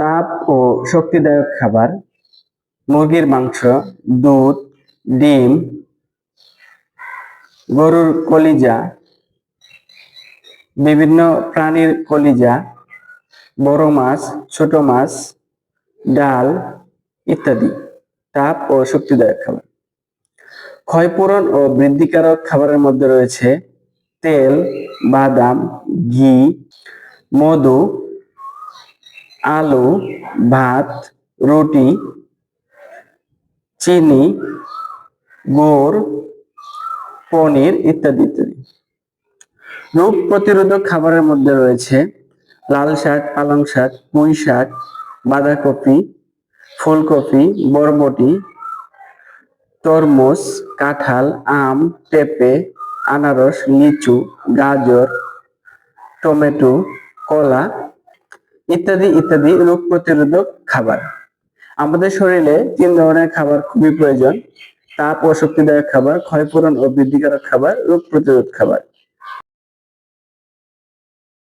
তাপ ও শক্তিদায়ক খাবার, মুরগির মাংস, দুধ, ডিম, গরুর কলিজা, বিভিন্ন প্রাণীর কলিজা, বড় মাছ, ছোট মাছ, ডাল ইত্যাদি তাপ ও শক্তিদায়ক খাবার। ক্ষয়পূরণ ও বৃদ্ধিকারক খাবারের মধ্যে রয়েছে তেল, বাদাম, ঘি, মধু আলু, ভাত, রুটি, চিনি, গুড়, পনির ইত্যাদি ইত্যাদি। রোগ প্রতিরোধক খাবারের মধ্যে রয়েছে লাল শাক, পালং শাক, পুঁই শাক, বাঁধাকপি, ফুলকপি, বরবটি, তরমুজ, কাঁঠাল, আম, পেঁপে, আনারস, লিচু, গাজর, টমেটো, কলা ইত্যাদি ইত্যাদি রোগ প্রতিরোধক খাবার। আমাদের শরীরে তিন ধরনের খাবার খুবই প্রয়োজন। তাপ ও শক্তিদায়ক খাবার, ক্ষয়পূরণ ও বৃদ্ধিকারক খাবার, রোগ প্রতিরোধ খাবার।